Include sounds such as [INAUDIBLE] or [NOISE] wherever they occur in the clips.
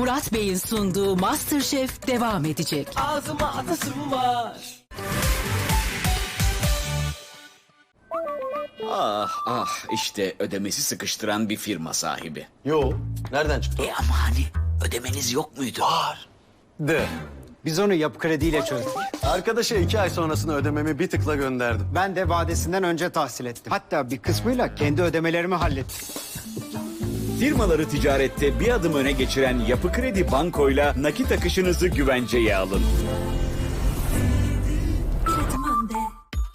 Murat Bey'in sunduğu Masterchef devam edecek. Ağzıma atasım var. Ah ah işte ödemesi sıkıştıran bir firma sahibi. Yo. Nereden çıktı? E ama hani ödemeniz yok muydu? De. Biz onu yapı krediyle çözdük. Arkadaşa iki ay sonrasını ödememi bir tıkla gönderdim. Ben de vadesinden önce tahsil ettim. Hatta bir kısmıyla kendi ödemelerimi hallettim. Firmaları ticarette bir adım öne geçiren Yapı Kredi Banko'yla nakit akışınızı güvenceye alın.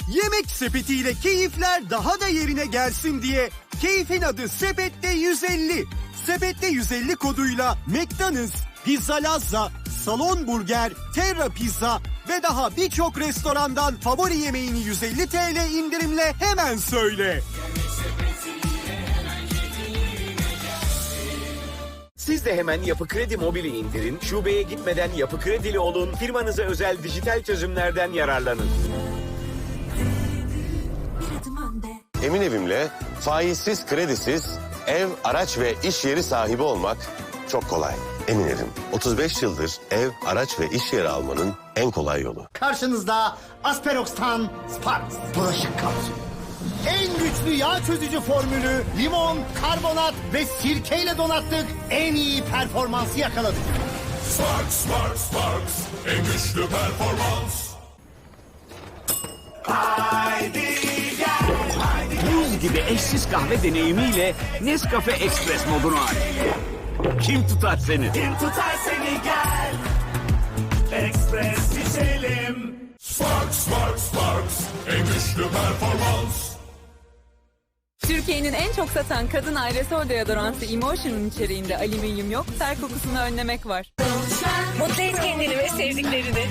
Yemek sepetiyle keyifler daha da yerine gelsin diye keyfin adı Sepette 150. Sepette 150 koduyla McDonald's, Pizza Lazza, Salon Burger, Terra Pizza ve daha birçok restorandan favori yemeğini 150 TL indirimle hemen söyle. Siz de hemen Yapı Kredi Mobil'i indirin, şubeye gitmeden Yapı Kredili olun, firmanıza özel dijital çözümlerden yararlanın. Emin Evim'le faizsiz, kredisiz ev, araç ve iş yeri sahibi olmak çok kolay. Emin Evim, 35 yıldır ev, araç ve iş yeri almanın en kolay yolu. Karşınızda Asperox'tan Sparks bulaşık kapsülü. En güçlü yağ çözücü formülü limon, karbonat ve sirkeyle donattık. En iyi performansı yakaladık. Sparks, Sparks, Sparks. En güçlü performans. Buz gibi eşsiz kahve deneyimiyle Nescafe Express modunu aç. Kim tutar seni? Tutar seni gel. Express içelim. Sparks, Sparks, Sparks. En güçlü performans. Türkiye'nin en çok satan kadın aerosol deodoransı Emotion'un içeriğinde alüminyum yok, ter kokusunu önlemek var. Mutlu et kendini ve sevdiklerini.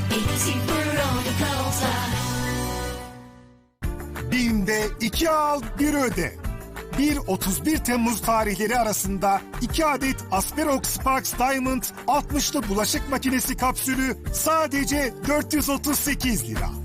Binde iki al bir öde. 1-31 Temmuz tarihleri arasında 2 adet Asperox Sparks Diamond 60'lı bulaşık makinesi kapsülü sadece 438 lira.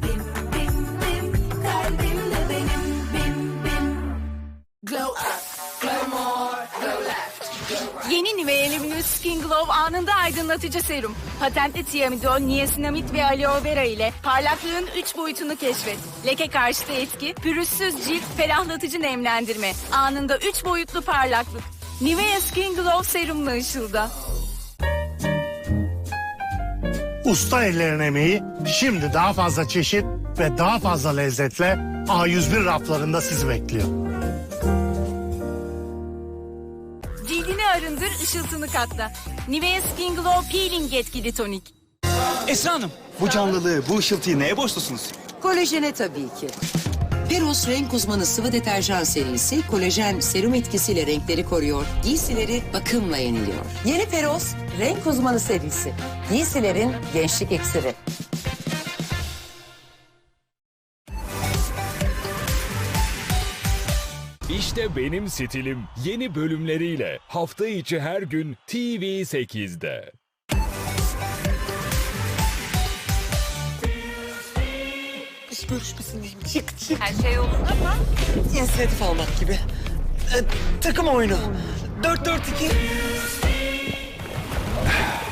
Yeni Nivea Luminous Skin Glow anında aydınlatıcı serum. Patentli tiamidol, niasinamid ve aloe vera ile parlaklığın 3 boyutunu keşfet. Leke karşıtı etki, pürüzsüz cilt, ferahlatıcı nemlendirme. Anında 3 boyutlu parlaklık. Nivea Skin Glow serumla ışılda. Usta ellerin emeği şimdi daha fazla çeşit ve daha fazla lezzetle A101 raflarında sizi bekliyor. Arındır, ışıltını katla. Nivea Skin Glow Peeling etkili tonik. Esra Hanım. Bu canlılığı, bu ışıltıyı neye borçlusunuz? Kolajene tabii ki. Peros renk uzmanı sıvı deterjan serisi kolajen serum etkisiyle renkleri koruyor, giysileri bakımla yeniliyor. Yeni Peros renk uzmanı serisi. Giysilerin gençlik iksiri. İşte benim stilim yeni bölümleriyle hafta içi her gün TV8'de. Her şey yolunda mı? İnisiyatif almak gibi. Ee, takım oyunu. 4-4-2.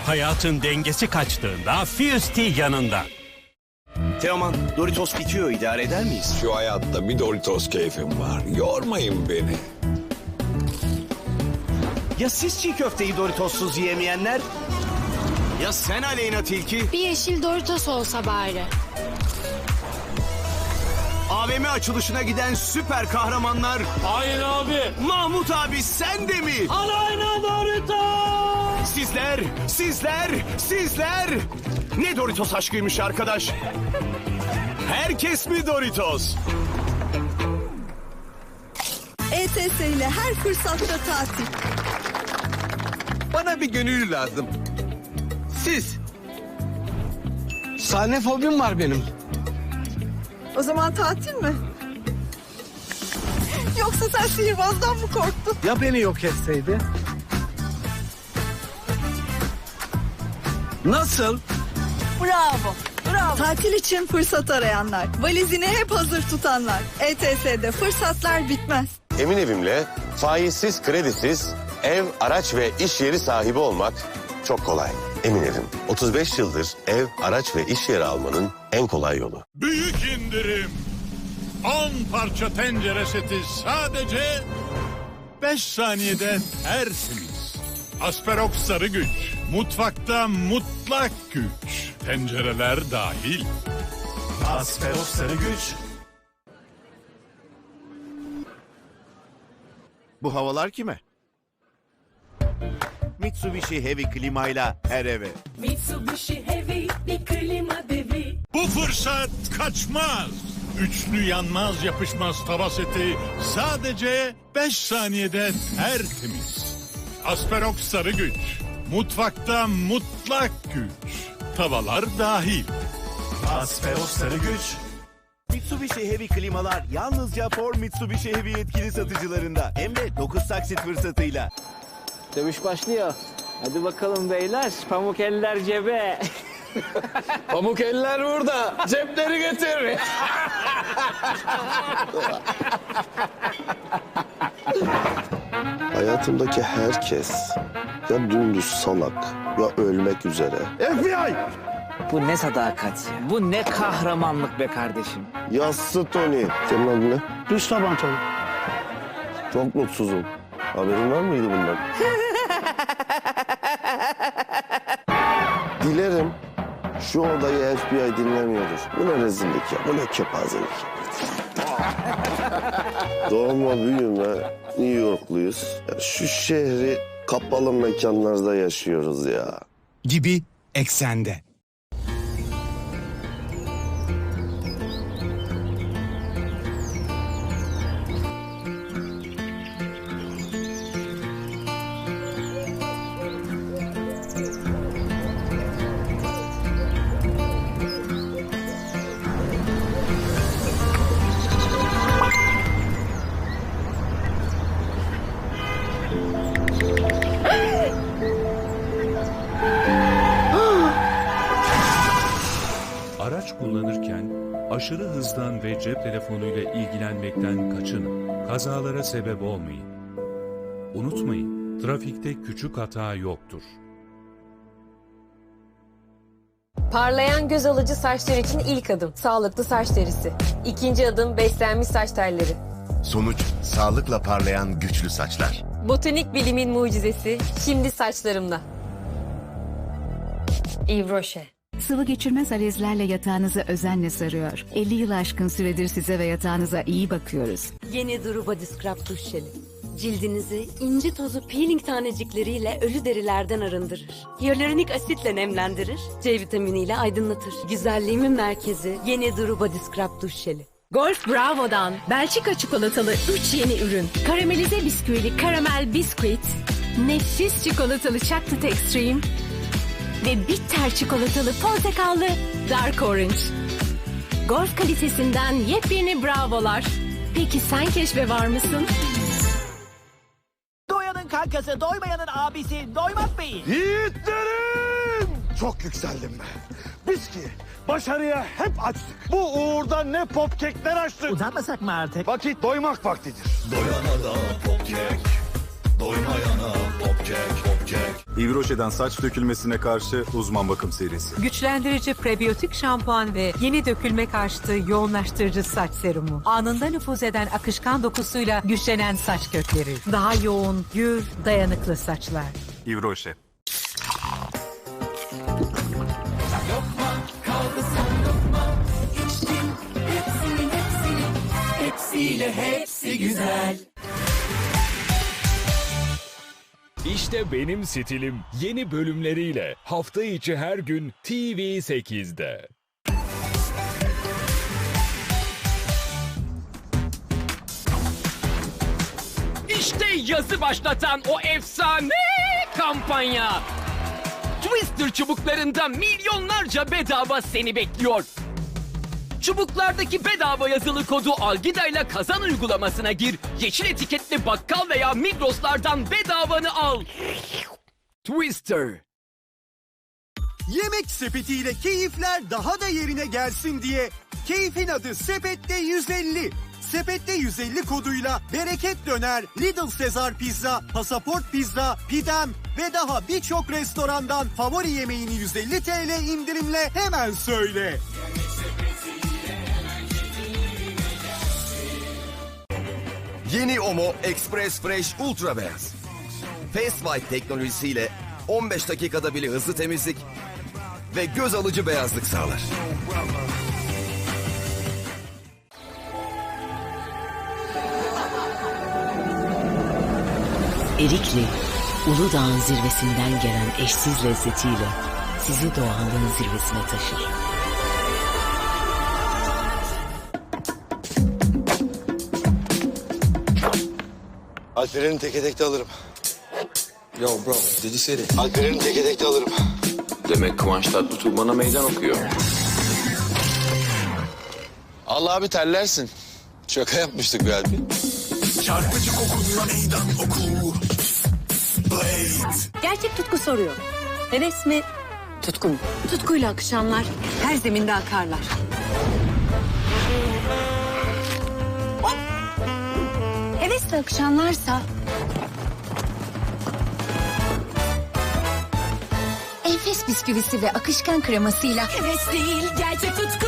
Hayatın dengesi kaçtığında Fierce yanında. Teoman, Doritos bitiyor. idare eder miyiz? Şu hayatta bir Doritos keyfim var. Yormayın beni. Ya siz çiğ köfteyi Doritos'suz yiyemeyenler? Ya sen Aleyna Tilki? Bir yeşil Doritos olsa bari. AVM açılışına giden süper kahramanlar. Hayır abi. Mahmut abi sen de mi? Alayna Doritos. Sizler, sizler, sizler. Ne Doritos aşkıymış arkadaş. Herkes mi Doritos? ETS ile her fırsatta tatil. Bana bir gönüllü lazım. Siz. Sahne fobim var benim. O zaman tatil mi? Yoksa sen sihirbazdan mı korktun? Ya beni yok etseydi? Nasıl? Bravo. Bravo. Tatil için fırsat arayanlar, valizini hep hazır tutanlar. ETS'de fırsatlar bitmez. Emin Evim'le faizsiz, kredisiz ev, araç ve iş yeri sahibi olmak çok kolay. Emin Evim. 35 yıldır ev, araç ve iş yeri almanın en kolay yolu. Büyük indirim. 10 parça tencere seti sadece 5 saniyede tertemiz. Asperox sarı güç. Mutfakta mutlak güç. Tencereler dahil. Asperos sarı güç. Bu havalar kime? Mitsubishi Heavy klimayla her eve. Mitsubishi Heavy bir klima devi. Bu fırsat kaçmaz. Üçlü yanmaz yapışmaz tava seti sadece 5 saniyede tertemiz. Asperox sarı güç. Mutfakta mutlak güç. Tavalar dahil. Asperos sarı güç. Mitsubishi Heavy klimalar yalnızca For Mitsubishi Heavy yetkili satıcılarında. Hem de 9 taksit fırsatıyla. Dövüş başlıyor. Hadi bakalım beyler. Pamuk eller cebe. [LAUGHS] Pamuk eller burada. Cepleri getir. [LAUGHS] Hayatımdaki herkes ya dümdüz salak ya ölmek üzere. FBI! Bu ne sadakat ya. Bu ne kahramanlık be kardeşim. Yassı Tony. Senin adın ne? Düz taban Tony. Çok mutsuzum. Haberin var mıydı bundan? [LAUGHS] Dilerim şu odayı FBI dinlemiyordur. Bu ne rezillik ya, bu ne kepazelik. [LAUGHS] Doğma büyüme New Yorkluyuz. Şu şehri kapalı mekanlarda yaşıyoruz ya. Gibi eksende. Cep telefonuyla ilgilenmekten kaçının. Kazalara sebep olmayın. Unutmayın, trafikte küçük hata yoktur. Parlayan göz alıcı saçlar için ilk adım sağlıklı saç derisi. İkinci adım beslenmiş saç telleri. Sonuç sağlıkla parlayan güçlü saçlar. Botanik bilimin mucizesi şimdi saçlarımda. Yves Rocher. Sıvı geçirmez alezlerle yatağınızı özenle sarıyor. 50 yıl aşkın süredir size ve yatağınıza iyi bakıyoruz. Yeni Duru Body Scrub Duş Jeli. Cildinizi inci tozu peeling tanecikleriyle ölü derilerden arındırır. Hyaluronik asitle nemlendirir, C vitaminiyle aydınlatır. Güzelliğimin merkezi Yeni Duru Body Scrub Duş Jeli. Golf Bravo'dan Belçika çikolatalı 3 yeni ürün. Karamelize bisküvili karamel bisküvit, nefis çikolatalı chocolate extreme ve bitter çikolatalı portakallı dark orange. Golf kalitesinden yepyeni bravolar. Peki sen keşfe var mısın? Doyanın kankası, doymayanın abisi, doymak Bey. Yiğitlerim! Çok yükseldim ben. Biz ki başarıya hep açtık. Bu uğurda ne popkekler açtık. Uzanmasak mı artık? Vakit doymak vaktidir. Doyana da popkek, doymayana popkek, Rocher'den saç dökülmesine karşı uzman bakım serisi. Güçlendirici prebiyotik şampuan ve yeni dökülme karşıtı yoğunlaştırıcı saç serumu. Anında nüfuz eden akışkan dokusuyla güçlenen saç kökleri. Daha yoğun, gür, dayanıklı saçlar. Yves İşte benim stilim yeni bölümleriyle hafta içi her gün TV8'de. İşte yazı başlatan o efsane kampanya. Twister çubuklarında milyonlarca bedava seni bekliyor. Çubuklardaki bedava yazılı kodu Algida ile kazan uygulamasına gir. Yeşil etiketli bakkal veya Migros'lardan bedavanı al. Twister. Yemek sepetiyle keyifler daha da yerine gelsin diye keyfin adı Sepette 150. Sepette 150 koduyla bereket döner, Lidl Sezar Pizza, Pasaport Pizza, Pidem ve daha birçok restorandan favori yemeğini 150 TL indirimle hemen söyle. Yeni Omo Express Fresh Ultra Beyaz. Fast White teknolojisiyle 15 dakikada bile hızlı temizlik ve göz alıcı beyazlık sağlar. Erikli, Uludağ'ın zirvesinden gelen eşsiz lezzetiyle sizi doğallığın zirvesine taşır. Alperen'i teke tekte alırım. Yo bro, did you see it? Alperen'i teke tekte alırım. Demek Kıvanç Tatlıtuğ bana meydan okuyor. Allah abi terlersin. Şaka yapmıştık bir Alpi. Çarpıcı kokunla meydan oku. Blade. Gerçek tutku soruyor. Heves mi? Tutku mu? Tutkuyla akışanlar her zeminde akarlar. Hevesle akışanlarsa Enfes bisküvisi ve akışkan kremasıyla heves değil gerçek tutku.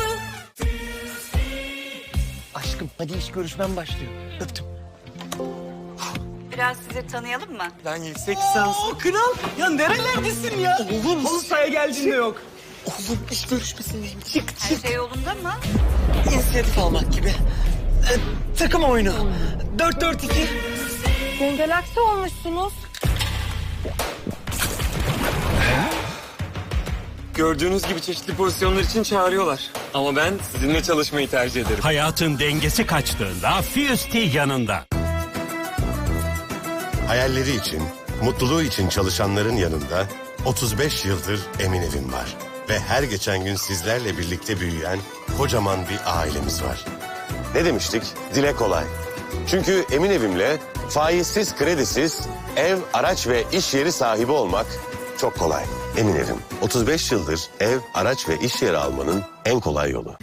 Aşkım hadi iş görüşmem başlıyor. Öptüm. Biraz sizi tanıyalım mı? Ben yüksek lisans. kral ya nerelerdesin ya? Oğlum. Halı sahaya geldiğinde yok. Oğlum iş görüşmesindeyim. Çık Her şey yolunda mı? İnisiyatif almak gibi. Ee, takım oyunu. 4-4-2. Dengelaksi olmuşsunuz. Gördüğünüz gibi çeşitli pozisyonlar için çağırıyorlar. Ama ben sizinle çalışmayı tercih ederim. Hayatın dengesi kaçtığında Fuse Tea yanında. Hayalleri için, mutluluğu için çalışanların yanında 35 yıldır Emin Evim var. Ve her geçen gün sizlerle birlikte büyüyen kocaman bir ailemiz var. Ne demiştik? Dile kolay. Çünkü Emin Evim'le faizsiz, kredisiz ev, araç ve iş yeri sahibi olmak çok kolay. Emin Evim. 35 yıldır ev, araç ve iş yeri almanın en kolay yolu.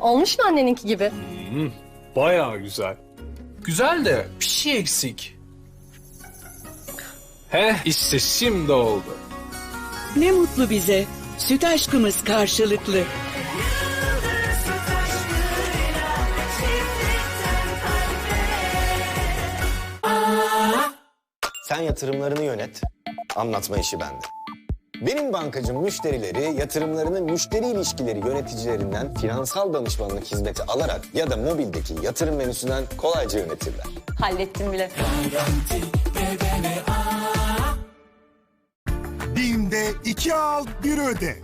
Olmuş mu anneninki gibi? Bayağı güzel. Güzel de bir şey eksik. Heh işte şimdi oldu. Ne mutlu bize. Süt aşkımız karşılıklı. Sen yatırımlarını yönet, anlatma işi bende. Benim bankacım müşterileri yatırımlarını müşteri ilişkileri yöneticilerinden finansal danışmanlık hizmeti alarak ya da mobildeki yatırım menüsünden kolayca yönetirler. Hallettim bile. BİM'de iki al bir öde.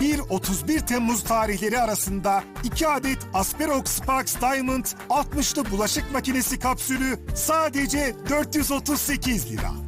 1-31 Temmuz tarihleri arasında 2 adet Asperox Sparks Diamond 60'lı bulaşık makinesi kapsülü sadece 438 lira.